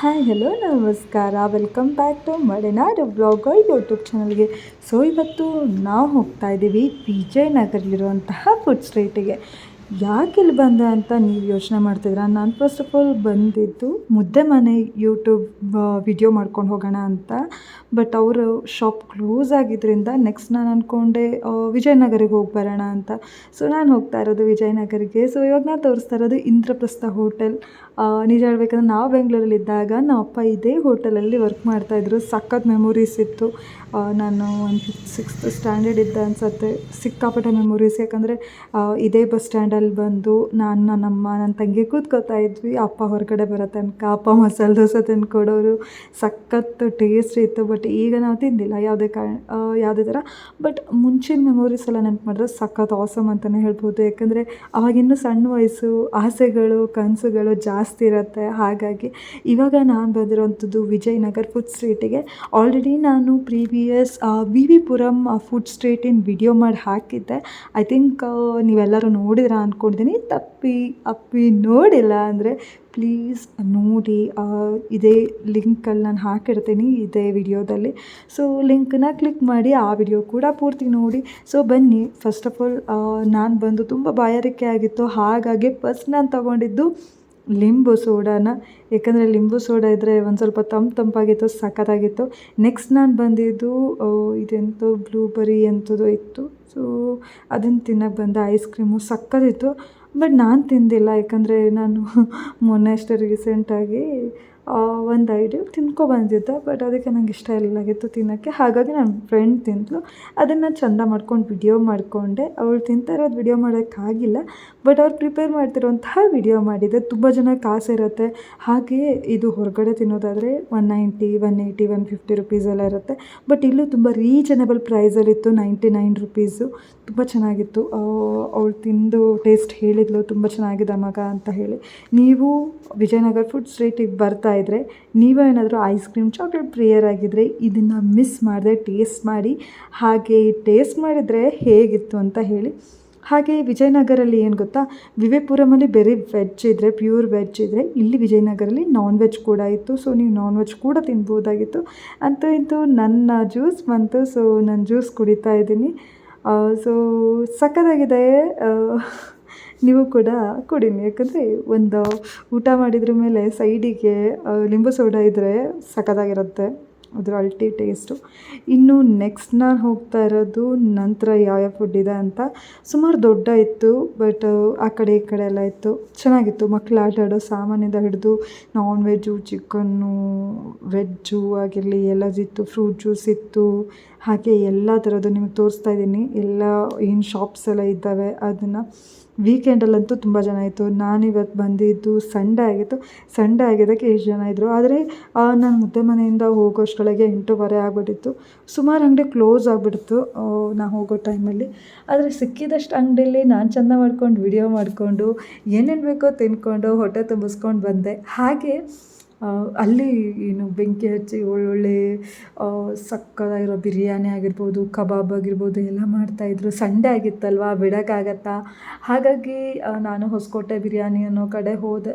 Hi hello ನಮಸ್ಕಾರ. Welcome back to Malenadu blogger YouTube ಚಾನಲ್ಗೆ so ಇವತ್ತು ನಾವು ಹೋಗ್ತಾ ಇದ್ದೀವಿ ವಿಜಯನಗರಲ್ಲಿರುವಂತಹ ಫುಡ್ ಸ್ಟ್ರೀಟಿಗೆ ಯಾಕೆ ಇಲ್ಲಿ ಬಂದೆ ಅಂತ ನೀವು ಯೋಚನೆ ಮಾಡ್ತಿದ್ದೀರಾ? ನಾನು ಫಸ್ಟ್ ಆಫ್ ಆಲ್ ಬಂದಿದ್ದು ಮುದ್ದೆ ಮನೆ ಯೂಟ್ಯೂಬ್ ವಿಡಿಯೋ ಮಾಡ್ಕೊಂಡು ಹೋಗೋಣ ಅಂತ. ಬಟ್ ಅವರು ಶಾಪ್ ಕ್ಲೋಸ್ ಆಗಿದ್ದರಿಂದ ನೆಕ್ಸ್ಟ್ ನಾನು ಅಂದ್ಕೊಂಡೆ ವಿಜಯನಗರಿಗೆ ಹೋಗಿ ಬರೋಣ ಅಂತ. ಸೊ ನಾನು ಹೋಗ್ತಾ ಇರೋದು ವಿಜಯನಗರಿಗೆ. ಸೊ ಇವಾಗ ನಾನು ತೋರಿಸ್ತಾ ಇರೋದು ಇಂದ್ರಪ್ರಸ್ಥ ಹೋಟೆಲ್ ನಿಜ ಹೇಳ್ಬೇಕಂದ್ರೆ ನಾವು ಬೆಂಗಳೂರಲ್ಲಿದ್ದಾಗ ನಮ್ಮ ಅಪ್ಪ ಇದೇ ಹೋಟೆಲಲ್ಲಿ ವರ್ಕ್ ಮಾಡ್ತಾಯಿದ್ರು ಸಖತ್ ಮೆಮೊರೀಸ್ ಇತ್ತು. ನಾನು ಒಂದು ಫಿಫ್ತ್ ಸಿಕ್ಸ್ತ್ ಸ್ಟ್ಯಾಂಡರ್ಡ್ ಇದ್ದ ಅನ್ಸತ್ತೆ. ಸಿಕ್ಕಾಪಟ್ಟೆ ಮೆಮೊರೀಸ್ ಯಾಕಂದರೆ ಇದೇ ಬಸ್ ಸ್ಟ್ಯಾಂಡಲ್ಲಿ ಬಂದು ನಾನು ನನ್ನಮ್ಮ ನನ್ನ ತಂಗಿ ಕೂತ್ಕೋತಾ ಇದ್ವಿ. ಅಪ್ಪ ಹೊರಗಡೆ ಬರೋ ತನಕ, ಅಪ್ಪ ಮಸಾಲೆ ದೋಸೆ ತಿನ್ಕೊಡೋರು. ಸಖತ್ತು ಟೇಸ್ಟ್ ಇತ್ತು. ಬಟ್ ಈಗ ನಾವು ತಿಂದಿಲ್ಲ. ಯಾವುದೇ ಕಾರಣ ಯಾವುದೇ ಥರ. ಬಟ್ ಮುಂಚಿನ ಮೆಮೊರೀಸ್ ಎಲ್ಲ ನೆನಪು ಮಾಡಿದ್ರೆ ಸಖತ್ ಆಸಮ್ ಅಂತಲೇ ಹೇಳ್ಬೋದು. ಯಾಕಂದರೆ, ಅವಾಗಿನ್ನೂ ಸಣ್ಣ ವಯಸ್ಸು, ಆಸೆಗಳು, ಕನಸುಗಳು ಜಾಸ್ತಿ ಇರುತ್ತೆ. ಹಾಗಾಗಿ ಇವಾಗ ನಾನು ಬಂದಿರೋವಂಥದ್ದು ವಿಜಯನಗರ್ ಫುಡ್ ಸ್ಟ್ರೀಟಿಗೆ ಆಲ್ರೆಡಿ ನಾನು previous V V Puram food ಸ್ಟ್ರೀಟಿನ video ಮಾಡಿ ಹಾಕಿದ್ದೆ. ಐ ಥಿಂಕ್ ನೀವೆಲ್ಲರೂ ನೋಡಿದ್ರ ಅಂದ್ಕೊಂಡಿದ್ದೀನಿ ತಪ್ಪಿ, ಅಪ್ಪಿ ನೋಡಿಲ್ಲ ಅಂದರೆ ಪ್ಲೀಸ್ ನೋಡಿ ಇದೇ ಲಿಂಕಲ್ಲಿ ನಾನು ಹಾಕಿರ್ತೀನಿ ಇದೇ ವಿಡಿಯೋದಲ್ಲಿ ಸೊ ಲಿಂಕನ್ನ ಕ್ಲಿಕ್ ಮಾಡಿ ಆ ವಿಡಿಯೋ ಕೂಡ ಪೂರ್ತಿ ನೋಡಿ. ಸೊ ಬನ್ನಿ. ಫಸ್ಟ್ ಆಫ್ ಆಲ್ ನಾನು ಬಂದು ತುಂಬ ಬಾಯಾರಿಕೆ ಆಗಿತ್ತು. ಹಾಗಾಗಿ ಫಸ್ಟ್ ನಾನು ತಗೊಂಡಿದ್ದು ಲಿಂಬು ಸೋಡಾನ ಯಾಕಂದರೆ ಲಿಂಬು ಸೋಡಾ ಇದ್ದರೆ ಒಂದು ಸ್ವಲ್ಪ ತಂಪು ತಂಪಾಗಿತ್ತು ಸಖತ್ತಾಗಿತ್ತು ನೆಕ್ಸ್ಟ್ ನಾನು ಬಂದಿದ್ದು ಇದೆಂತೋ ಬ್ಲೂಬೆರಿ ಎಂಥದೋ ಇತ್ತು. ಸೊ ಅದನ್ನು ತಿನ್ನೋಕ್ಕೆ ಬಂದ ಐಸ್ ಕ್ರೀಮು ಸಕ್ಕತ್ತಿತ್ತು ಬಟ್ ನಾನು ತಿಂದಿಲ್ಲ ಯಾಕಂದರೆ ನಾನು ಮೊನ್ನೆ ಅಷ್ಟೇ ರೀಸೆಂಟಾಗಿ ಒಂದು ಐಡಿಯಾ ತಿನ್ಕೊ ಬಂದಿದ್ದೆ ಬಟ್ ಅದಕ್ಕೆ ನಂಗೆ ಇಷ್ಟ ಇರಲಾಗಿತ್ತು ತಿನ್ನೋಕ್ಕೆ. ಹಾಗಾಗಿ ನನ್ನ ಫ್ರೆಂಡ್ ತಿಂದಳು ಅದನ್ನು ಚಂದ ಮಾಡ್ಕೊಂಡು ವಿಡಿಯೋ ಮಾಡಿಕೊಂಡೆ. ಅವಳು ತಿಂತಾ ಇರೋದು ವಿಡಿಯೋ ಮಾಡೋಕ್ಕಾಗಿಲ್ಲ ಬಟ್ ಅವ್ರು ಪ್ರಿಪೇರ್ ಮಾಡ್ತಿರೋಂತಹ ವಿಡಿಯೋ ಮಾಡಿದ್ದೆ ತುಂಬ ಜನ ಕಾಸಿರುತ್ತೆ ಹಾಗೆಯೇ ಇದು ಹೊರಗಡೆ ತಿನ್ನೋದಾದರೆ one ninety one eighty one fifty rupees ಇರುತ್ತೆ. ಬಟ್ ಇಲ್ಲೂ ತುಂಬ ರೀಸನೇಬಲ್ ಪ್ರೈಸಲ್ಲಿತ್ತು ನೈಂಟಿ ನೈನ್ ರುಪೀಸು ತುಂಬ ಚೆನ್ನಾಗಿತ್ತು. ಅವಳು ತಿಂದು ಟೇಸ್ಟ್ ಹೇಳಿದ್ಲು. ತುಂಬ ಚೆನ್ನಾಗಿದೆ ಮಗ ಅಂತ ಹೇಳಿ. ನೀವು ವಿಜಯನಗರ ಫುಡ್ ಸ್ಟ್ರೀಟಿಗೆ ಬರ್ತಾ ಇದ್ದರೆ ನೀವೇ ಏನಾದರೂ ಐಸ್ ಕ್ರೀಮ್ ಚಾಕ್ಲೇಟ್ ಪ್ರಿಯರ್ ಆಗಿದ್ದರೆ ಇದನ್ನು ಮಿಸ್ ಮಾಡದೆ ಟೇಸ್ಟ್ ಮಾಡಿ. ಹಾಗೆ ಟೇಸ್ಟ್ ಮಾಡಿದರೆ ಹೇಗಿತ್ತು ಅಂತ ಹೇಳಿ. ಹಾಗೆ ವಿಜಯನಗರಲ್ಲಿ ಏನು ಗೊತ್ತಾ? ವಿವೇಪುರಮಲ್ಲಿ ಬೇರೆ ವೆಜ್ ಇದ್ದರೆ ಪ್ಯೂರ್ ವೆಜ್ ಇದ್ದರೆ ಇಲ್ಲಿ ವಿಜಯನಗರಲ್ಲಿ ನಾನ್ ವೆಜ್ ಕೂಡ ಇತ್ತು. ಸೊ ನೀವು ನಾನ್ ವೆಜ್ ಕೂಡ ತಿನ್ಬೋದಾಗಿತ್ತು ಅಂತೂ ಇಂತೂ ನನ್ನ ಜ್ಯೂಸ್ ಬಂತು. ಸೊ ನಾನು ಜ್ಯೂಸ್ ಕುಡಿತಾ ಇದ್ದೀನಿ. ಸೊ ಸಖತ್ತಾಗಿದೆ. ನೀವು ಕೂಡ ಕೊಡಿ ಯಾಕಂದರೆ ಒಂದು ಊಟ ಮಾಡಿದ್ರ ಮೇಲೆ ಸೈಡಿಗೆ ಲಿಂಬು ಸೋಡಾ ಇದ್ದರೆ ಸಖತ್ತಾಗಿರುತ್ತೆ. ಅದರ ಅಲ್ಟಿ ಟೇಸ್ಟು. ಇನ್ನು ನೆಕ್ಸ್ಟ್ ನಾನು ಹೋಗ್ತಾ ಇರೋದು ನಂತರ ಯಾವ್ಯಾವ ಫುಡ್ ಇದೆ ಅಂತ. ಸುಮಾರು ದೊಡ್ಡ ಇತ್ತು ಬಟ್ ಆ ಕಡೆ ಈ ಕಡೆ ಎಲ್ಲ ಇತ್ತು. ಚೆನ್ನಾಗಿತ್ತು. ಮಕ್ಕಳು ಆಟ ಆಡೋ ಸಾಮಾನಿಂದ ಹಿಡಿದು ನಾನ್ ವೆಜ್ಜು ಚಿಕನ್ನು ವೆಜ್ಜು ಆಗಿರಲಿ ಎಲ್ಲದಿತ್ತು ಫ್ರೂಟ್ ಜ್ಯೂಸ್ ಇತ್ತು. ಹಾಗೆ ಎಲ್ಲ ಥರದ್ದು ನಿಮಗೆ ತೋರಿಸ್ತಾ ಇದ್ದೀನಿ. ಎಲ್ಲ ಏನು ಶಾಪ್ಸ್ ಎಲ್ಲ ಇದ್ದಾವೆ. ಅದನ್ನು ವೀಕೆಂಡಲ್ಲಂತೂ ತುಂಬ ಜನ ಇತ್ತು. ನಾನಿವತ್ತು ಬಂದಿದ್ದು ಸಂಡೇ ಆಗಿತ್ತು. ಸಂಡೇ ಆಗಿದ್ದಕ್ಕೆ ಎಷ್ಟು ಜನ ಇದ್ದರು ಆದರೆ ನಾನು ಮುದ್ದೆ ಮನೆಯಿಂದ ಹೋಗೋಷ್ಟರೊಳಗೆ ಎಂಟೂವರೆ ಆಗಿಬಿಟ್ಟಿತ್ತು. ಸುಮಾರು ಅಂಗಡಿ ಕ್ಲೋಸ್ ಆಗಿಬಿಡ್ತು ನಾ ಹೋಗೋ ಟೈಮಲ್ಲಿ ಆದರೆ ಸಿಕ್ಕಿದಷ್ಟು ಅಂಗಡಿಲಿ ನಾನು ಚಂದ ಮಾಡ್ಕೊಂಡು ವಿಡಿಯೋ ಮಾಡಿಕೊಂಡು, ಏನೇನು ಬೇಕೋ ತಿನ್ಕೊಂಡು, ಹೊಟ್ಟೆ ತುಂಬಿಸ್ಕೊಂಡು ಬಂದೆ. ಹಾಗೆ ಅಲ್ಲಿ ಏನು ಬೆಂಕಿ ಹಚ್ಚಿ ಒಳ್ಳೊಳ್ಳೆ ಸಕ್ಕದಾಗಿರೋ ಬಿರಿಯಾನಿ ಆಗಿರ್ಬೋದು, ಕಬಾಬ್ ಆಗಿರ್ಬೋದು ಎಲ್ಲ ಮಾಡ್ತಾಯಿದ್ರು ಸಂಡೇ ಆಗಿತ್ತಲ್ವ? ಬಿಡೋಕ್ಕಾಗತ್ತಾ? ಹಾಗಾಗಿ ನಾನು ಹೊಸಕೋಟೆ ಬಿರಿಯಾನಿ ಅನ್ನೋ ಕಡೆ ಹೋದೆ.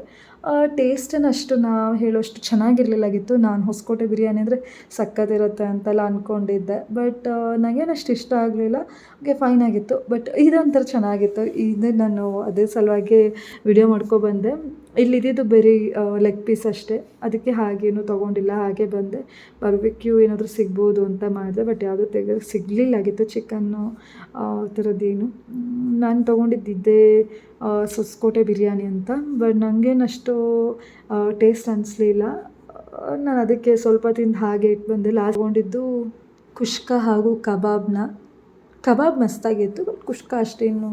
ಟೇಸ್ಟನ್ನು ಅಷ್ಟು ನಾವು ಹೇಳೋಷ್ಟು ಚೆನ್ನಾಗಿರ್ಲಿಲ್ಲಾಗಿತ್ತು. ನಾನು ಹೊಸಕೋಟೆ ಬಿರಿಯಾನಿ ಅಂದರೆ ಸಕ್ಕತ್ತಿರುತ್ತೆ ಅಂತೆಲ್ಲ ಅಂದ್ಕೊಂಡಿದ್ದೆ ಬಟ್ ನನಗೇನು ಅಷ್ಟು ಇಷ್ಟ ಆಗಲಿಲ್ಲ. ಓಕೆ ಫೈನ್ ಆಗಿತ್ತು. ಬಟ್ ಇದೊಂಥರ ಚೆನ್ನಾಗಿತ್ತು. ಇದು ನಾನು ಅದೇ ಸಲುವಾಗಿ ವಿಡಿಯೋ ಮಾಡ್ಕೊಬಂದೆ. ಇಲ್ಲಿದ್ದು ಬರೀ ಲೆಗ್ ಪೀಸ್ ಅಷ್ಟೇ. ಅದಕ್ಕೆ ಹಾಗೇನು ತೊಗೊಂಡಿಲ್ಲ. ಹಾಗೆ ಬಂದೆ. ಬರ್ಬೆಕ್ಯೂ ಏನಾದರೂ ಸಿಗ್ಬೋದು ಅಂತ ಮಾಡಿದೆ. ಬಟ್ ಯಾವುದೂ ತೆಗೆ ಸಿಗಲಿಲ್ಲಾಗಿತ್ತು. ಚಿಕನ್ನು ಆ ಥರದ್ದೇನು. ನಾನು ತೊಗೊಂಡಿದ್ದಿದ್ದೇ ಸೊಸ್ಕೋಟೆ ಬಿರಿಯಾನಿ ಅಂತ. ಬಟ್ ನನಗೇನಷ್ಟು ಟೇಸ್ಟ್ ಅನ್ನಿಸ್ಲಿಲ್ಲ ನಾನು ಅದಕ್ಕೆ ಸ್ವಲ್ಪ ತಿಂದು ಹಾಗೆ ಇಟ್ಟು ಬಂದೆ ಲಾಸ್ಟ್ ತೊಗೊಂಡಿದ್ದು ಕುಷ್ಕ ಹಾಗೂ ಕಬಾಬ್ನ. ಕಬಾಬ್ ಮಸ್ತಾಗಿತ್ತು ಬಟ್ ಕುಷ್ಕ ಅಷ್ಟೇನು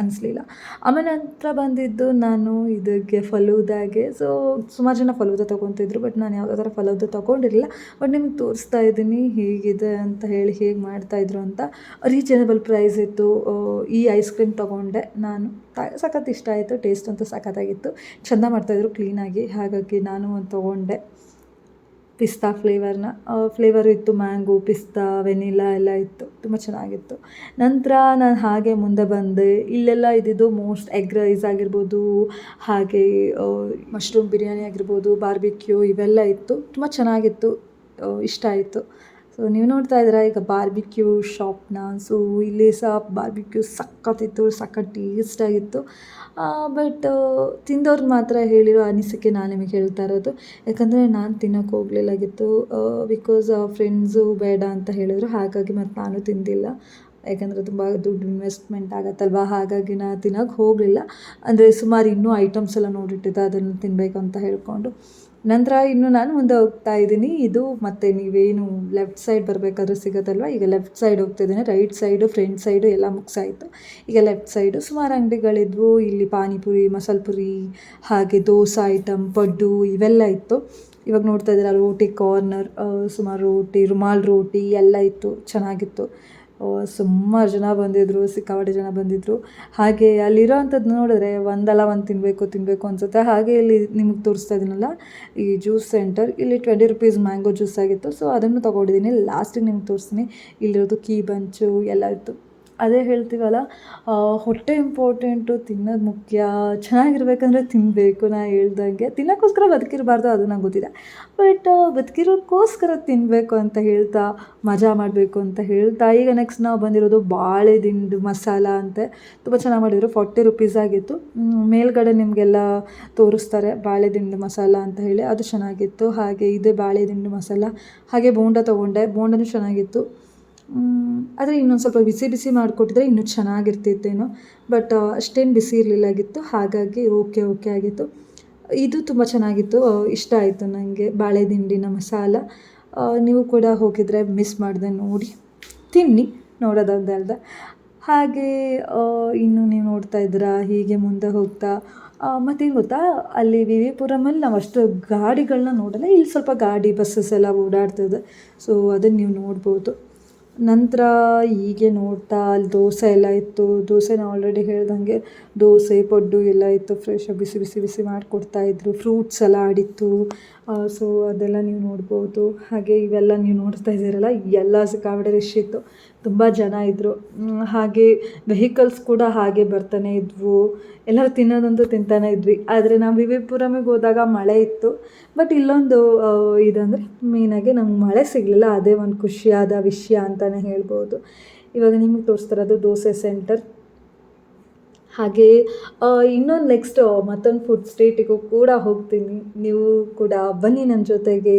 ಅನಿಸ್ಲಿಲ್ಲ. ಆಮೇಲೆ ನಂತರ ಬಂದಿದ್ದು ನಾನು ಇದಕ್ಕೆ ಫಲೂದಾಗೆ. ಸೊ ಸುಮಾರು ಜನ ಫಲೂದ ತೊಗೊತಿದ್ರು ಬಟ್ ನಾನು ಯಾವುದೇ ಥರ ಫಲೂದ ತೊಗೊಂಡಿರಲಿಲ್ಲ. ಬಟ್ ನಿಮ್ಗೆ ತೋರಿಸ್ತಾ ಇದ್ದೀನಿ, ಹೇಗಿದೆ ಅಂತ ಹೇಳಿ ಹೇಗೆ ಮಾಡ್ತಾಯಿದ್ರು ಅಂತ. ರೀಚನೇಬಲ್ ಪ್ರೈಸ್ ಇತ್ತು. ಈ ಐಸ್ ಕ್ರೀಮ್ ತೊಗೊಂಡೆ. ನಾನು ಸಖತ್ ಇಷ್ಟ ಆಯಿತು ಟೇಸ್ಟ್ ಅಂತೂ ಸಖತ್ತಾಗಿತ್ತು. ಚೆಂದ ಮಾಡ್ತಾಯಿದ್ರು ಕ್ಲೀನಾಗಿ ಹಾಗಾಗಿ ನಾನು ಒಂದು ತೊಗೊಂಡೆ. ಪಿಸ್ತಾ ಫ್ಲೇವರ್ನ ಫ್ಲೇವರ್ ಇತ್ತು ಮ್ಯಾಂಗೋ, ಪಿಸ್ತಾ, ವೆನಿಲಾ ಎಲ್ಲ ಇತ್ತು. ತುಂಬ ಚೆನ್ನಾಗಿತ್ತು. ನಂತರ ನಾನು ಹಾಗೆ ಮುಂದೆ ಬಂದೆ. ಇಲ್ಲೆಲ್ಲ ಇದ್ದಿದ್ದು ಮೋಸ್ಟ್ ಎಗ್ ರೈಸ್ ಆಗಿರ್ಬೋದು, ಹಾಗೆ ಮಶ್ರೂಮ್ ಬಿರಿಯಾನಿ ಆಗಿರ್ಬೋದು, ಬಾರ್ಬಿಕ್ಯೂ ಇವೆಲ್ಲ ಇತ್ತು. ತುಂಬ ಚೆನ್ನಾಗಿತ್ತು. ಇಷ್ಟ ಆಯಿತು. ಸೊ ನೀವು ನೋಡ್ತಾ ಇದ್ದೀರಾ ಈಗ ಬಾರ್ಬಿಕ್ಯೂ ಶಾಪ್ನ ಸೊ ಇಲ್ಲಿ ಸಹ ಬಾರ್ಬಿಕ್ಯೂ ಸಖತ್ತಿತ್ತು, ಸಖತ್ ಟೇಸ್ಟಾಗಿತ್ತು ಬಟ್ ತಿಂದವ್ರು ಮಾತ್ರ ಹೇಳಿರೋ ಅನಿಸಿಕೆ ನಾನು ನಿಮಗೆ ಹೇಳ್ತಾ ಇರೋದು. ಯಾಕಂದರೆ ನಾನು ತಿನ್ನೋಕೆ ಹೋಗ್ಲಿಲ್ಲಾಗಿತ್ತು. ಬಿಕಾಸ್ ಫ್ರೆಂಡ್ಸು ಬೇಡ ಅಂತ ಹೇಳಿದ್ರು. ಹಾಗಾಗಿ ಮತ್ತು ನಾನು ತಿಂದಿಲ್ಲ. ಯಾಕಂದರೆ ತುಂಬ ದುಡ್ಡು ಇನ್ವೆಸ್ಟ್ಮೆಂಟ್ ಆಗತ್ತಲ್ವ? ಹಾಗಾಗಿ ನಾನು ತಿನ್ನೋಕೆ ಹೋಗಲಿಲ್ಲ. ಅಂದರೆ ಸುಮಾರು ಇನ್ನೂ ಐಟಮ್ಸ್ ಎಲ್ಲ ನೋಡಿಟ್ಟಿದ್ದೆ. ಅದನ್ನು ತಿನ್ನಬೇಕು ಅಂತ ಹೇಳಿಕೊಂಡು. ನಂತರ ಇನ್ನು ನಾನು ಮುಂದೆ ಹೋಗ್ತಾ ಇದ್ದೀನಿ. ಇದು ಮತ್ತು ನೀವೇನು ಲೆಫ್ಟ್ ಸೈಡ್ ಬರಬೇಕಾದ್ರೂ ಸಿಗುತ್ತಲ್ವ? ಈಗ ಲೆಫ್ಟ್ ಸೈಡ್ ಹೋಗ್ತಿದ್ದೀನಿ ರೈಟ್ ಸೈಡು ಫ್ರಂಟ್ ಸೈಡು ಎಲ್ಲ ಮುಗಿಸಾಯಿತು. ಈಗ ಲೆಫ್ಟ್ ಸೈಡು ಸುಮಾರು ಅಂಗಡಿಗಳಿದ್ವು. ಇಲ್ಲಿ ಪಾನಿಪುರಿ ಮಸಾಲೆ ಪುರಿ ಹಾಗೆ ದೋಸೆ ಐಟಮ್ ಪಡ್ಡು ಇವೆಲ್ಲ ಇತ್ತು. ಇವಾಗ ನೋಡ್ತಾ ಇದ್ದೀರಾ, ರೋಟಿ ಕಾರ್ನರ್ ಸುಮಾರು ರೋಟಿ, ರುಮಾಲ್ ರೋಟಿ ಎಲ್ಲ ಇತ್ತು. ಚೆನ್ನಾಗಿತ್ತು. ಸುಮಾರು ಜನ ಬಂದಿದ್ದರು ಸಿಕ್ಕಾಪಟ್ಟೆ ಜನ ಬಂದಿದ್ದರು ಹಾಗೆ ಅಲ್ಲಿರೋ ಅಂಥದ್ದು ನೋಡಿದ್ರೆ ಒಂದಲ್ಲ ಒಂದು ತಿನ್ನಬೇಕು ತಿನ್ನಬೇಕು ಅನ್ಸುತ್ತೆ. ಹಾಗೆ ಇಲ್ಲಿ ನಿಮಗೆ ತೋರಿಸ್ತಾ ಇದ್ದೀನಲ್ಲ ಈ ಜ್ಯೂಸ್ ಸೆಂಟರ್. ಇಲ್ಲಿ ಟ್ವೆಂಟಿ ರುಪೀಸ್ ಮ್ಯಾಂಗೋ ಜ್ಯೂಸ್ ಆಗಿತ್ತು. ಸೊ, ಅದನ್ನು ತೊಗೊಂಡಿದ್ದೀನಿ. ಲಾಸ್ಟಿಗೆ ನಿಮ್ಗೆ ತೋರಿಸ್ತೀನಿ. ಇಲ್ಲಿರೋದು ಕೀ ಬಂಚು, ಎಲ್ಲ ಇತ್ತು. ಅದೇ ಹೇಳ್ತೀವಲ್ಲ ಹೊಟ್ಟೆ ಇಂಪಾರ್ಟೆಂಟು ತಿನ್ನೋದು ಮುಖ್ಯ. ಚೆನ್ನಾಗಿರ್ಬೇಕಂದ್ರೆ ತಿನ್ನಬೇಕು ನಾ ಹೇಳ್ದಂಗೆ. ತಿನ್ನೋಕ್ಕೋಸ್ಕರ ಬದುಕಿರಬಾರ್ದು, ಅದು ನಂಗೆ ಗೊತ್ತಿದೆ ಬಟ್ ಬದುಕಿರೋಕ್ಕೋಸ್ಕರ ತಿನ್ನಬೇಕು ಅಂತ ಹೇಳ್ತಾ, ಮಜಾ ಮಾಡಬೇಕು ಅಂತ ಹೇಳ್ತಾ, ಈಗ ನೆಕ್ಸ್ಟ್ ನಾವು ಬಂದಿರೋದು ಬಾಳೆ ದಿಂಡು ಮಸಾಲ ಅಂತೆ. ತುಂಬ ಚೆನ್ನಾಗಿ ಮಾಡಿದರು ಫಾರ್ಟಿ ರುಪೀಸ್ ಆಗಿತ್ತು. ಮೇಲ್ಗಡೆ ನಿಮಗೆಲ್ಲ ತೋರಿಸ್ತಾರೆ, ಬಾಳೆ ದಿಂಡು ಮಸಾಲ ಅಂತ ಹೇಳಿ. ಅದು ಚೆನ್ನಾಗಿತ್ತು. ಹಾಗೆ ಇದೆ ಬಾಳೆ ದಿಂಡು ಮಸಾಲ. ಹಾಗೆ ಬೋಂಡ ತೊಗೊಂಡೆ. ಬೋಂಡನೂ ಚೆನ್ನಾಗಿತ್ತು. ಆದರೆ ಇನ್ನೊಂದು ಸ್ವಲ್ಪ ಬಿಸಿ ಬಿಸಿ ಮಾಡಿಕೊಟ್ಟಿದ್ರೆ ಇನ್ನೂ ಚೆನ್ನಾಗಿರ್ತಿತ್ತೇನೋ. ಬಟ್ ಅಷ್ಟೇನು ಬಿಸಿ ಇರಲಿಲ್ಲಾಗಿತ್ತು. ಹಾಗಾಗಿ ಓಕೆ ಓಕೆ ಆಗಿತ್ತು. ಇದು ತುಂಬ ಚೆನ್ನಾಗಿತ್ತು. ಇಷ್ಟ ಆಯಿತು ನನಗೆ ಬಾಳೆ ದಿಂಡಿನ ಮಸಾಲ. ನೀವು ಕೂಡ ಹೋಗಿದ್ರೆ ಮಿಸ್ ಮಾಡಿದೆ ನೋಡಿ. ತಿನ್ನಿ ನೋಡೋದೊಂದಲ್ದೆ ಹಾಗೆ ಇನ್ನು ನೀವು ನೋಡ್ತಾ ಇದ್ದೀರಾ, ಹೀಗೆ ಮುಂದೆ ಹೋಗ್ತಾ. ಮತ್ತೇನು ಗೊತ್ತಾ? ಅಲ್ಲಿ ವಿ ವಿ ಪುರಮಲ್ಲಿ ನಾವು ಅಷ್ಟು ಗಾಡಿಗಳನ್ನ ನೋಡಲ್ಲ, ಇಲ್ಲಿ ಸ್ವಲ್ಪ ಗಾಡಿ ಬಸ್ಸಸ್ ಎಲ್ಲ ಓಡಾಡ್ತದೆ. ಸೊ ಅದನ್ನು ನೀವು ನೋಡ್ಬೋದು. ನಂತರ ಹೀಗೆ ನೋಡ್ತಾ ಅಲ್ಲಿ ದೋಸೆ ಎಲ್ಲ ಇತ್ತು. ದೋಸೆ ದೋಸೆನ ಆಲ್ರೆಡಿ ಹೇಳ್ದಂಗೆ ದೋಸೆ, ಪಡ್ಡು ಎಲ್ಲ ಇತ್ತು. ಫ್ರೆಶಾಗಿ ಬಿಸಿ ಬಿಸಿ ಬಿಸಿ ಮಾಡಿಕೊಡ್ತಾಯಿದ್ರು ಫ್ರೂಟ್ಸ್ ಎಲ್ಲ ಇತ್ತು ಸೊ ಅದೆಲ್ಲ ನೀವು ನೋಡ್ಬೋದು. ಹಾಗೆ ಇವೆಲ್ಲ ನೀವು ನೋಡ್ತಾ ಇದ್ದೀರಲ್ಲ, ಎಲ್ಲ ಸಿಕ್ಕಾಪಟ್ಟೆ ರಶ್ ಇತ್ತು. ತುಂಬ ಜನ ಇದ್ದರು ಹಾಗೆ ವೆಹಿಕಲ್ಸ್ ಕೂಡ ಹಾಗೆ ಬರ್ತಾನೆ ಇದ್ವು. ಎಲ್ಲರೂ ತಿನ್ನೋದಂತೂ ತಿಂತಾನೆ ಇದ್ವಿ. ಆದರೆ ನಾವು ವಿವಿಪುರಮಿಗೆ ಹೋದಾಗ ಮಳೆ ಇತ್ತು. ಬಟ್ ಇಲ್ಲೊಂದು ಇದಂದರೆ ಮೇಯ್ನಾಗಿ ನಮ್ಗೆ ಮಳೆ ಸಿಗಲಿಲ್ಲ. ಅದೇ ಒಂದು ಖುಷಿಯಾದ ವಿಷಯ ಅಂತಲೇ ಹೇಳ್ಬೋದು. ಇವಾಗ ನಿಮಗೆ ತೋರಿಸ್ತಿರೋದು ದೋಸೆ ಸೆಂಟರ್ ಹಾಗೆ ಇನ್ನೊಂದು ನೆಕ್ಸ್ಟ್ ಮತ್ತೊಂದು ಫುಡ್ ಸ್ಟೇಟಿಗೂ ಕೂಡ ಹೋಗ್ತೀನಿ. ನೀವು ಕೂಡ ಬನ್ನಿ ನನ್ನ ಜೊತೆಗೆ.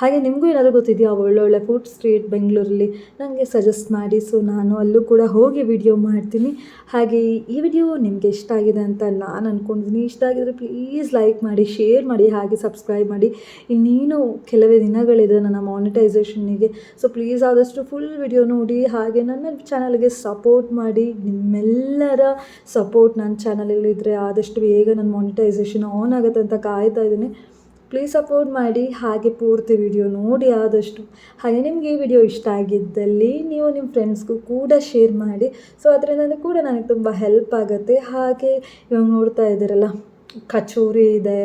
ಹಾಗೆ ನಿಮಗೂ ಏನಾದರೂ ಗೊತ್ತಿದೆಯಾ ಒಳ್ಳೊಳ್ಳೆ ಫುಡ್ ಸ್ಟ್ರೀಟ್ ಬೆಂಗಳೂರಲ್ಲಿ? ನನಗೆ ಸಜೆಸ್ಟ್ ಮಾಡಿ. ಸೊ ನಾನು ಅಲ್ಲೂ ಕೂಡ ಹೋಗಿ ವಿಡಿಯೋ ಮಾಡ್ತೀನಿ. ಹಾಗೆ, ಈ ವಿಡಿಯೋ ನಿಮಗೆ ಇಷ್ಟ ಆಗಿದೆ ಅಂತ ನಾನು ಅಂದ್ಕೊಂಡಿದ್ದೀನಿ ಇಷ್ಟ ಆಗಿದ್ರೆ ಪ್ಲೀಸ್ ಲೈಕ್ ಮಾಡಿ ಶೇರ್ ಮಾಡಿ, ಹಾಗೆ ಸಬ್ಸ್ಕ್ರೈಬ್ ಮಾಡಿ. ಇನ್ನೇನು ಕೆಲವೇ ದಿನಗಳಿದೆ ನನ್ನ ಮಾನಿಟೈಸೇಷನ್ನಿಗೆ ಸೊ ಪ್ಲೀಸ್ ಆದಷ್ಟು ಫುಲ್ ವಿಡಿಯೋ ನೋಡಿ, ಹಾಗೆ ನನ್ನ ಚಾನಲ್ಗೆ ಸಪೋರ್ಟ್ ಮಾಡಿ. ನಿಮ್ಮೆಲ್ಲರ ಸಪೋರ್ಟ್ ನನ್ನ ಚಾನಲಲ್ಲಿದ್ದರೆ ಆದಷ್ಟು ಬೇಗ ನನ್ನ ಮಾನಿಟೈಸೇಷನ್ ಆನ್ ಆಗುತ್ತೆ ಅಂತ ಕಾಯ್ತಾ ಇದ್ದೀನಿ. ಪ್ಲೀಸ್ ಸಪೋರ್ಟ್ ಮಾಡಿ, ಹಾಗೆ ಪೂರ್ತಿ ವಿಡಿಯೋ ನೋಡಿ ಆದಷ್ಟು. ಹಾಗೆ ನಿಮಗೆ ಈ ವಿಡಿಯೋ ಇಷ್ಟ ಆಗಿದ್ದಲ್ಲಿ ನೀವು ನಿಮ್ಮ ಫ್ರೆಂಡ್ಸ್ಗೂ ಕೂಡ ಶೇರ್ ಮಾಡಿ. ಸೊ ಅದರಿಂದ ಕೂಡ ನನಗೆ ತುಂಬ ಹೆಲ್ಪ್ ಆಗುತ್ತೆ. ಹಾಗೆ ಇವಾಗ ನೋಡ್ತಾ ಇದ್ದೀರಲ್ಲ, ಕಚೋರಿ ಇದೆ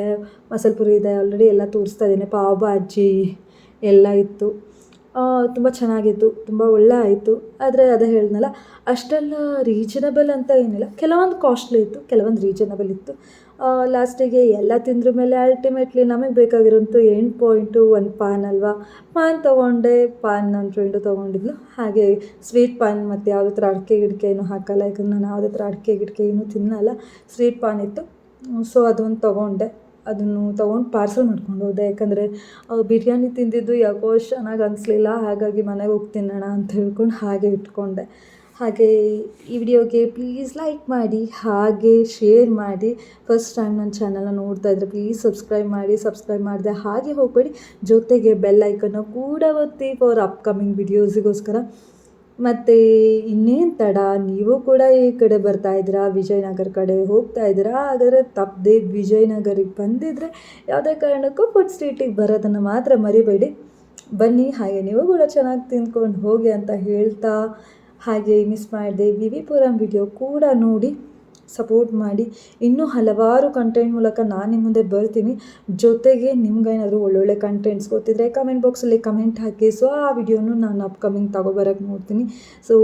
ಮಸಾಲೆ ಪುರಿ ಇದೆ ಆಲ್ರೆಡಿ ಎಲ್ಲ ತೋರಿಸ್ತಾ ಇದ್ದೀನಿ. ಪಾವ್ ಭಾಜಿ ಎಲ್ಲ ಇತ್ತು. ತುಂಬ ಚೆನ್ನಾಗಿತ್ತು, ತುಂಬ ಒಳ್ಳೆ ಆಯಿತು. ಆದರೆ ಅದೇ ಹೇಳಿದ್ನಲ್ಲ, ಅಷ್ಟೆಲ್ಲ ರೀಜನಬಲ್ ಅಂತ ಏನಿಲ್ಲ. ಕೆಲವೊಂದು ಕಾಸ್ಟ್ಲಿ ಇತ್ತು, ಕೆಲವೊಂದು ರೀಜನಬಲ್ ಇತ್ತು. ಲಾಸ್ಟಿಗೆ ಎಲ್ಲ ತಿಂದ್ರ ಮೇಲೆ ಅಲ್ಟಿಮೇಟ್ಲಿ ನಮಗೆ ಬೇಕಾಗಿರೋಂಥ ಎಂಟು ಪಾಯಿಂಟು ಒಂದು ಪಾನ್ ಅಲ್ವಾ? ಪಾನ್ ತೊಗೊಂಡೆ, ಪಾನ್ ನನ್ನ ಫ್ರೆಂಡು ತೊಗೊಂಡಿದ್ಲು. ಹಾಗೆ ಸ್ವೀಟ್ ಪಾನ್ ಮತ್ತು ಯಾವುದೇ ಥರ ಅಡಿಕೆ ಗಿಡಕೆ ಏನೂ ಹಾಕಲ್ಲ ಯಾಕಂದ್ರೆ ನಾನು ಯಾವುದೇ ಥರ ಅಡಿಕೆ ಗಿಡಕೆ ಏನೂ ತಿನ್ನಲ್ಲ. ಸ್ವೀಟ್ ಪಾನ್ ಇತ್ತು. ಸೊ ಅದೊಂದು ತೊಗೊಂಡೆ. ಅದನ್ನು ತೊಗೊಂಡು ಪಾರ್ಸಲ್ ಮಾಡ್ಕೊಂಡು ಹೋದೆ. ಯಾಕಂದರೆ ಬಿರಿಯಾನಿ ತಿಂದಿದ್ದು ಯಾಕೋ ಚೆನ್ನಾಗಿ ಅನಿಸ್ಲಿಲ್ಲ, ಹಾಗಾಗಿ ಮನೆಗೆ ಹೋಗಿ ತಿನ್ನೋಣ ಅಂತ ಹೇಳ್ಕೊಂಡು ಹಾಗೆ ಇಟ್ಕೊಂಡೆ. ಹಾಗೆ ಈ ವಿಡಿಯೋಗೆ ಪ್ಲೀಸ್ ಲೈಕ್ ಮಾಡಿ, ಹಾಗೆ ಶೇರ್ ಮಾಡಿ. ಫಸ್ಟ್ ಟೈಮ್ ನನ್ನ ಚಾನಲನ್ನು ನೋಡ್ತಾ ಇದ್ದರೆ ಪ್ಲೀಸ್ ಸಬ್ಸ್ಕ್ರೈಬ್ ಮಾಡಿ. ಸಬ್ಸ್ಕ್ರೈಬ್ ಮಾಡಿದೆ ಹಾಗೆ ಹೋಗಬೇಡಿ. ಜೊತೆಗೆ ಬೆಲ್ ಐಕನ್ನು ಕೂಡ ಒತ್ತಿ ಫಾರ್ ಅಪ್ಕಮಿಂಗ್ ವಿಡಿಯೋಸಿಗೋಸ್ಕರ ಮತ್ತು ಇನ್ನೇನು ತಡ? ನೀವು ಕೂಡ ಈ ಕಡೆ ಬರ್ತಾ ಇದ್ದೀರಾ, ವಿಜಯನಗರ ಕಡೆ ಹೋಗ್ತಾ ಇದ್ದೀರಾ? ಹಾಗಾದರೆ ತಪ್ಪದೆ ವಿಜಯನಗರಿಗೆ ಬಂದಿದ್ದರೆ ಯಾವುದೇ ಕಾರಣಕ್ಕೂ ಫುಡ್ ಸ್ಟ್ರೀಟಿಗೆ ಬರೋದನ್ನು ಮಾತ್ರ ಮರಿಬೇಡಿ. ಬನ್ನಿ, ಹಾಗೆ ನೀವು ಕೂಡ ಚೆನ್ನಾಗಿ ತಿಂದ್ಕೊಂಡು ಹೋಗಿ ಅಂತ ಹೇಳ್ತಾ ಹಾಗೆ ಮಿಸ್ ಮಾಡಿದೆ. ವಿ ವಿ ಪುರಂ ವಿಡಿಯೋ ಕೂಡ ನೋಡಿ. ಸಪೋರ್ಟ್ ಮಾಡಿ. ಇನ್ನೂ ಹಲವಾರು ಕಂಟೆಂಟ್ ಮೂಲಕ ನಾನು ನಿಮ್ಮ ಮುಂದೆ ಬರ್ತೀನಿ. ಜೊತೆಗೆ ನಿಮ್ಗೇನಾದರೂ ಒಳ್ಳೊಳ್ಳೆ ಕಂಟೆಂಟ್ಸ್ ಗೊತ್ತಿದ್ರೆ ಕಮೆಂಟ್ ಬಾಕ್ಸಲ್ಲಿ ಕಮೆಂಟ್ ಹಾಕಿ. ಸೊ ಆ ವಿಡಿಯೋನು ನಾನು ಅಪ್ಕಮಿಂಗ್ ತಗೋಬರಕ್ಕೆ ನೋಡ್ತೀನಿ. ಸೊ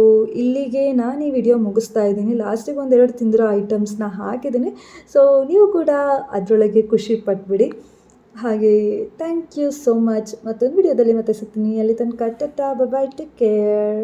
ಇಲ್ಲಿಗೆ ನಾನು ಈ ವಿಡಿಯೋ ಮುಗಿಸ್ತಾ ಇದ್ದೀನಿ. ಲಾಸ್ಟಿಗೆ ಒಂದೆರಡು ತಿಂದಿರೋ ಐಟಮ್ಸ್ನ ಹಾಕಿದ್ದೀನಿ. ಸೊ ನೀವು ಕೂಡ ಅದರೊಳಗೆ ಖುಷಿ ಪಟ್ಬಿಡಿ. ಹಾಗೆ ಥ್ಯಾಂಕ್ ಯು ಸೋ ಮಚ್ ಮತ್ತೊಂದು ವಿಡಿಯೋದಲ್ಲಿ ಮತ್ತೆ ಸಿಗ್ತೀನಿ. ಅಲ್ಲಿ ತನಕ ಟಾ ಬಾಯ್ ಟೇಕ್ ಕೇರ್